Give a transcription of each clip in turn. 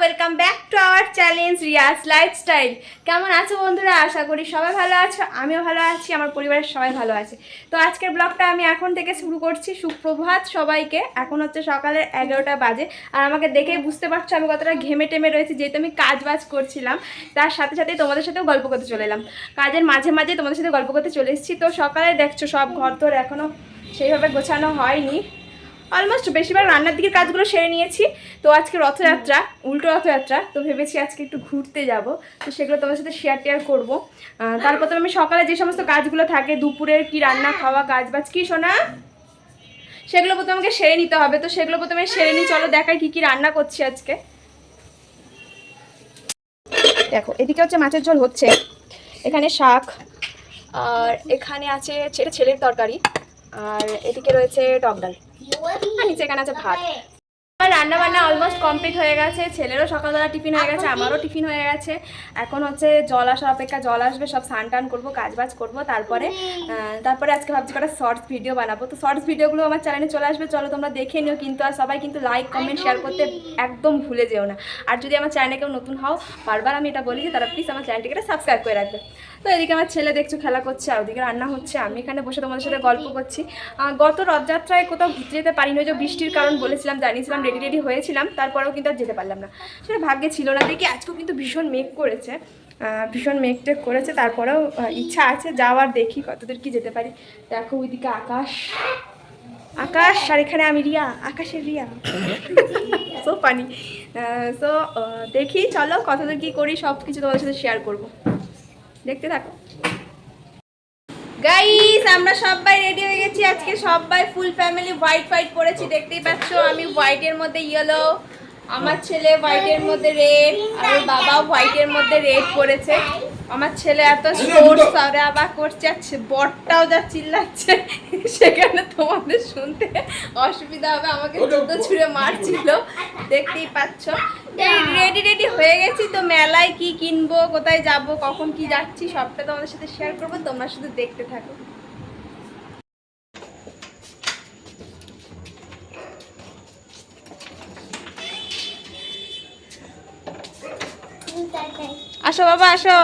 Welcome back to our challenge Riaz lifestyle কেমন আছো বন্ধুরা? আশা করি সবাই ভালো আছো, আমিও ভালো আছি, আমার পরিবারের সবাই ভালো আছে। তো আজকের ব্লগটা আমি এখন থেকে শুরু করছি সুপ্রভাত সবাইকে। এখন হচ্ছে সকালের এগারোটা বাজে। আর আমাকে দেখেই বুঝতে পারছ আমি কতটা ঘেমে টেমে রয়েছি, যেহেতু আমি কাজ বাজ করছিলাম। তার সাথে সাথে তোমাদের সাথেও গল্প করতে চলে এলাম। কাজের মাঝে মাঝে তোমাদের সাথে গল্প করতে চলে এসেছি। তো সকালে দেখছ সব ঘর তোর এখনও সেইভাবে গোছানো হয়নি। অলমোস্ট বেশিরভাগ রান্নার দিকের কাজগুলো সেরে নিয়েছি। তো আজকে রথযাত্রা উল্টো রথযাত্রা তো ভেবেছি আজকে একটু ঘুরতে যাব। তো সেগুলো তোমার সাথে শেয়ার টেয়ার করব তারপর তো আমি সকালে যে সমস্ত কাজগুলো থাকে দুপুরের কি রান্না খাওয়া কাজ বাজ কি শোনা সেগুলো প্রথমে আমাকে সেরে নিতে হবে। তো সেগুলো প্রথমে সেরে নিই। চলো দেখাই কি কি রান্না করছি আজকে। দেখো এদিকে হচ্ছে মাছের ঝোল হচ্ছে। এখানে শাক আর এখানে আছে ছেলে ছেলের তরকারি। আর এদিকে রয়েছে টক ডাল। আর নিচে এখানে আছে ভাত। আমার রান্না বান্না অলমোস্ট কমপ্লিট হয়ে গেছে। ছেলেরও সকালবেলা টিফিন হয়ে গেছে, আমারও টিফিন হয়ে গেছে। এখন হচ্ছে জল আসার অপেক্ষা, জল আসবে, সব স্নান টান করব কাজ বাজ করব। তারপরে তারপরে আজকে ভাবছি কটা শর্টস ভিডিও বানাবো। তো শর্টস ভিডিওগুলো আমার চ্যানেলে চলে আসবে। চলো তোমরা দেখে নিও কিন্তু। আর সবাই কিন্তু লাইক কমেন্ট শেয়ার করতে একদম ভুলে যেও না। আর যদি আমার চ্যানেলে কেউ নতুন হও, বারবার আমি এটা বলি যে, তারা প্লিজ আমার চ্যানেলটিকে সাবস্ক্রাইব করে রাখবে। তো এদিকে আমার ছেলে দেখছ, খেলা করছে, আর ওদিকে রান্না হচ্ছে। আমি এখানে বসে তোমাদের সাথে গল্প করছি। গত রথযাত্রায় কোথাও ঘুরতে যেতে পারিনি, ওই যে বৃষ্টির কারণ বলেছিলাম, জানিয়েছিলাম রেডি রেডি হয়েছিলাম, তারপরেও কিন্তু আর যেতে পারলাম না। সেটা ভাগ্যে ছিল না। দেখি আজকেও কিন্তু ভীষণ মেঘ করেছে। ভীষণ মেঘ টেঘ করেছে। তারপরেও ইচ্ছা আছে যাওয়ার দেখি কতদূর কি যেতে পারি। দেখো ওইদিকে আকাশ। আকাশ, আর এখানে আমি রিয়া আকাশের রিয়া। সো পানি সো দেখি, চলো কতদূর কি করি সব কিছু তোমাদের সাথে শেয়ার করব। দেখতে থাকো। গাইস আমরা সবাই রেডি হয়ে গেছি। আজকে সবাই ফুল ফ্যামিলি হোয়াইট হোয়াইট পরেছি, দেখতেই পাচ্ছ। আমি হোয়াইটের মধ্যে ইয়েলো আমার ছেলে হোয়াইটের মধ্যে রেড আর বাবা হোয়াইটের মধ্যে রেড পরেছে। আমার ছেলে এত সোর সারে আবার করছে, আর বরটাও যা চিল্লাচ্ছে। সেখানে তোমাদের শুনতে অসুবিধা হবে, আমাকে জুতো ছুঁড়ে মারছিল। দেখতেই পাচ্ছ। রেডি রেডি হয়ে গেছি তো মেলায় কি কিনবো কোথায় যাব কখন কি যাচ্ছি সবটা তোমাদের সাথে শেয়ার করব তোমরা শুধু দেখতে থাকো। আসো বাবা আসো।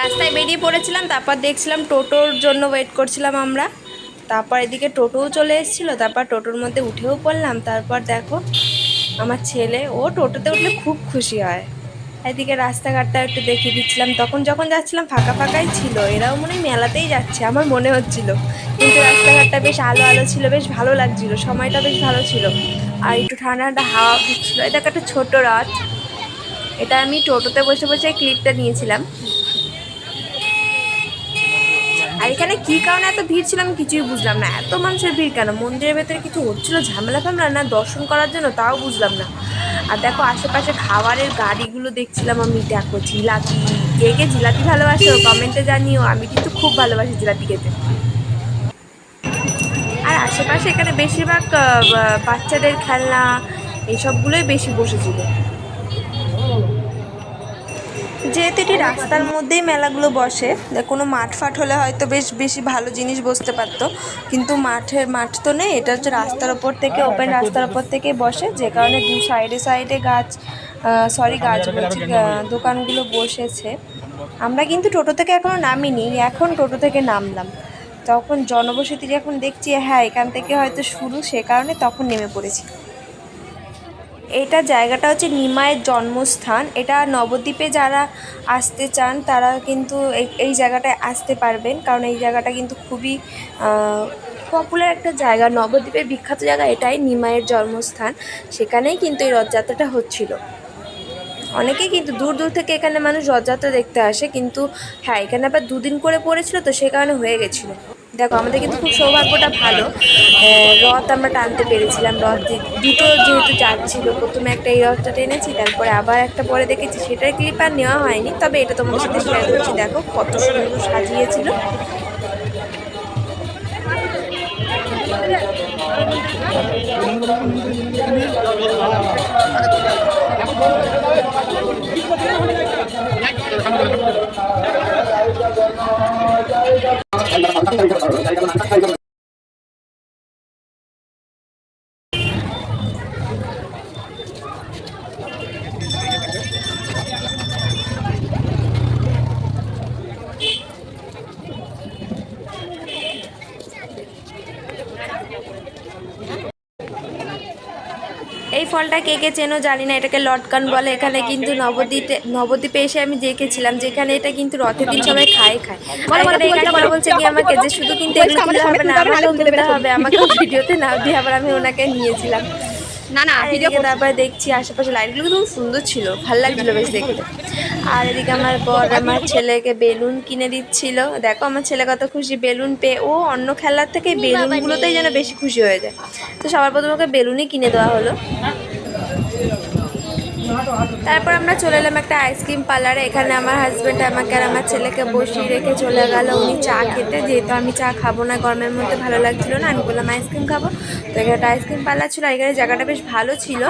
রাস্তায় বেরিয়ে পড়েছিলাম, তারপর দেখছিলাম টোটোর জন্য ওয়েট করছিলাম আমরা। তারপর এদিকে টোটোও চলে এসেছিল, তারপর টোটোর মধ্যে উঠেও পড়লাম, তারপর দেখো আমার ছেলে, ও টোটোতে উঠলে খুব খুশি হয়। এদিকে রাস্তাঘাটটা একটু দেখিয়ে দিচ্ছিলাম, তখন যখন যাচ্ছিলাম ফাঁকা ফাঁকাই ছিল, এরাও মনে হয় মেলাতেই যাচ্ছে, আমার মনে হচ্ছিল। কিন্তু রাস্তাঘাটটা বেশ আলো আলো ছিল, বেশ ভালো লাগছিল, সময়টা বেশ ভালো ছিল। আর একটু ঠান্ডা ঠান্ডা হাওয়া দিচ্ছিল এটা একটা ছোট রথ। এটা আমি টোটোতে বসে বসে ক্লিপটা নিয়েছিলাম। আর এখানে কি কারণে এত ভিড় ছিল আমি কিছুই বুঝলাম না। এত মানুষের ভিড় কেন? মন্দিরের ভেতরে কিছু হচ্ছিল ঝামেলা ফামেলা না? দর্শন করার জন্য তাও বুঝলাম না। আর দেখো আশেপাশে খাবারের গাড়িগুলো দেখছিলাম আমি, দেখো জিলাপি। কে কে জিলাপি ভালোবাসো কমেন্টে জানিও। আমি কিন্তু খুব ভালোবাসি জিলাপি খেতে। আর আশেপাশে এখানে বেশিরভাগ বাচ্চাদের খেলনা এইসবগুলোই বেশি বসেছিল। যেহেতু এটি রাস্তার মধ্যেই মেলাগুলো বসে কোনো মাঠ ফাট হলে হয়তো বেশ বেশি ভালো জিনিস বসতে পারতো। কিন্তু মাঠের মাঠ তো নেই, এটা হচ্ছে রাস্তার ওপর থেকে ওপেন রাস্তার ওপর থেকেই বসে, যে কারণে দু সাইডে সাইডে গাছ সরি গাছ বলছি দোকানগুলো বসেছে। আমরা কিন্তু টোটো থেকে এখনও নামিনি, এখন টোটো থেকে নামলাম। তখন জনবসতি যখন দেখছি হ্যাঁ এখান থেকে হয়তো শুরু, সে কারণে তখন নেমে পড়েছি। এটা জায়গাটা হচ্ছে নিমায়ের জন্মস্থান। এটা নবদ্বীপে যারা আসতে চান, তারা কিন্তু এই জায়গাটায় আসতে পারবেন। কারণ এই জায়গাটা কিন্তু খুবই পপুলার একটা জায়গা। নবদ্বীপের বিখ্যাত জায়গা এটাই নিমায়ের জন্মস্থান। সেখানেই কিন্তু এই রথযাত্রাটা হচ্ছিল। অনেকেই কিন্তু দূর দূর থেকে এখানে মানুষ রথযাত্রা দেখতে আসে, কিন্তু হ্যাঁ এখানে আবার দুদিন করে পড়েছিল, তো সে কারণে হয়ে গেছিল। দেখো, আমাদের কিন্তু খুব সৌভাগ্যটা ভালো। রথ আমরা টানতে পেরেছিলাম, রথ দুটো যেহেতু যাচ্ছিল প্রথমে একটা এই রথটা টেনেছি, তারপরে আবার একটা পরে দেখেছি, সেটার ক্লিপ আর নেওয়া হয়নি, তবে এটা তোমাদের সাথে শেয়ার করছি, দেখো কত সুন্দর সাজিয়েছিল। ফলটা কে কে চেনো জানি না এটাকে লটকান বলে। এখানে কিন্তু নবদ্বীপে নবদ্বীপে এসে আমি দেখেছিলাম যেখানে এটা কিন্তু রথের দিন সবাই খায় খায়। এখানে বলছে কি আমাকে যে শুধু কিন্তু এগুলো হবে না আমাকেও তুলতে হবে। আমাকে ভিডিওতে না দিয়ে আবার আমি ওনাকে নিয়েছিলাম। না না এদিকে তারপরে দেখছি আশেপাশে লাইটগুলো কিন্তু খুব সুন্দর ছিল ভালো লাগছিল বেশ দেখতে। আর এদিকে আমার বর আমার ছেলেকে বেলুন কিনে দিচ্ছিল। দেখো আমার ছেলে কত খুশি বেলুন পেয়ে ও অন্য খেলার থেকে বেলুনগুলোতেই যেন বেশি খুশি হয়ে যায়। তো সবার প্রথমে ওকে বেলুনই কিনে দেওয়া হলো। তারপর আমরা চলে এলাম একটা আইসক্রিম পার্লারে। এখানে আমার হাজব্যান্ড আমাকে আর আমার ছেলেকে বসিয়ে রেখে চলে গেল। উনি চা খেতে যেহেতু আমি চা খাব না গরমের মধ্যে ভালো লাগছিল না আমি বললাম আইসক্রিম খাব। তো এখানে একটা আইসক্রিম পার্লার ছিল আর এখানে জায়গাটা বেশ ভালো ছিল।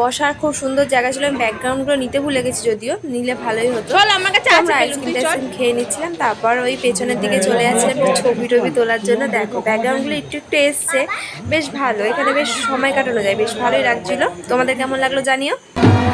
বসার খুব সুন্দর জায়গা ছিল। আমি ব্যাকগ্রাউন্ডগুলো নিতে ভুলে গেছি যদিও নিলে ভালোই হতো। চল আমার কাছে আমরা আইসক্রিম টাইসক্রিম খেয়ে নিচ্ছিলাম। তারপর ওই পেছনের দিকে চলে যাচ্ছিলাম। ছবি টবি তোলার জন্য। দেখো ব্যাকগ্রাউন্ডগুলো একটু একটু এসছে। বেশ ভালো এখানে বেশ সময় কাটানো যায়। বেশ ভালোই লাগছিল। তোমাদের কেমন লাগল জানিও। Thank you.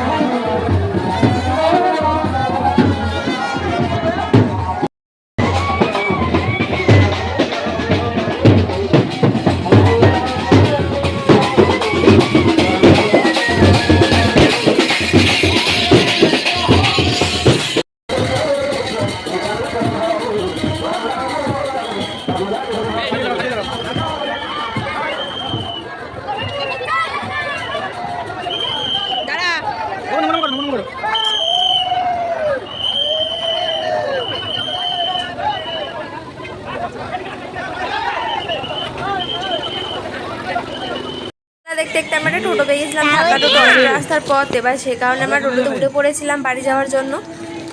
দেখতে আমরা একটা টোটো পেয়েছিলাম ঢাকা টোটো অনেক রাস্তার পথ। এবার সে কারণে আমরা টোটোতে উঠে পড়েছিলাম বাড়ি যাওয়ার জন্য।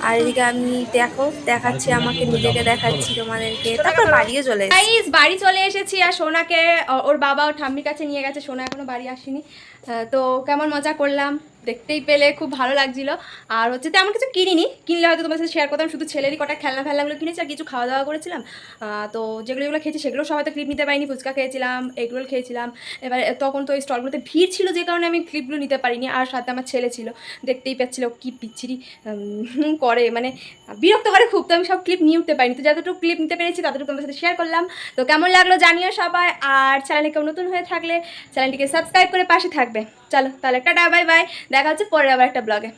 আর এদিকে আমি দেখো দেখাচ্ছি আমাকে নিজেকে দেখাচ্ছি তোমাদেরকে। তারপর বাড়িও চলে এসেছি। গাইস বাড়ি চলে এসেছি আর সোনাকে ওর বাবা ওর ঠাম্মির কাছে নিয়ে গেছে সোনা এখনও বাড়ি আসেনি। তো কেমন মজা করলাম? দেখতেই পেলে, খুব ভালো লাগছিল। আর হচ্ছে তেমন কিছু কিনিনি। কিনলে হয়তো তোমার সাথে শেয়ার করতাম, শুধু ছেলেরই কটা খেলনা ফেলনাগুলো কিনেছি আর কিছু খাওয়া দাওয়া করেছিলাম তো যেগুলো যেগুলো খেয়েছি সেগুলো সবাই তো ক্লিপ নিতে পারিনি, ফুচকা খেয়েছিলাম এগরোল খেয়েছিলাম। এবার তখন তো ওই স্টলগুলোতে ভিড় ছিল যে কারণে আমি ক্লিপগুলো নিতে পারিনি। আর সাথে আমার ছেলে ছিল, দেখতেই পাচ্ছিল কি পিচ্ছিরি করে। মানে বিরক্ত করে খুব, তো আমি সব ক্লিপ নিয়ে উঠতে পারিনি। তো যতটুকু ক্লিপ নিতে পেরেছি, ততটুকু তোমার সাথে শেয়ার করলাম। তো কেমন লাগল জানিও সবাই। আর চ্যানেলে কেউ নতুন হয়ে থাকলে চ্যানেলটিকে সাবস্ক্রাইব করে পাশে থাকবে। চলো তাহলে টাটা বাই বাই দেখা হচ্ছে পরের আবার একটা ব্লগে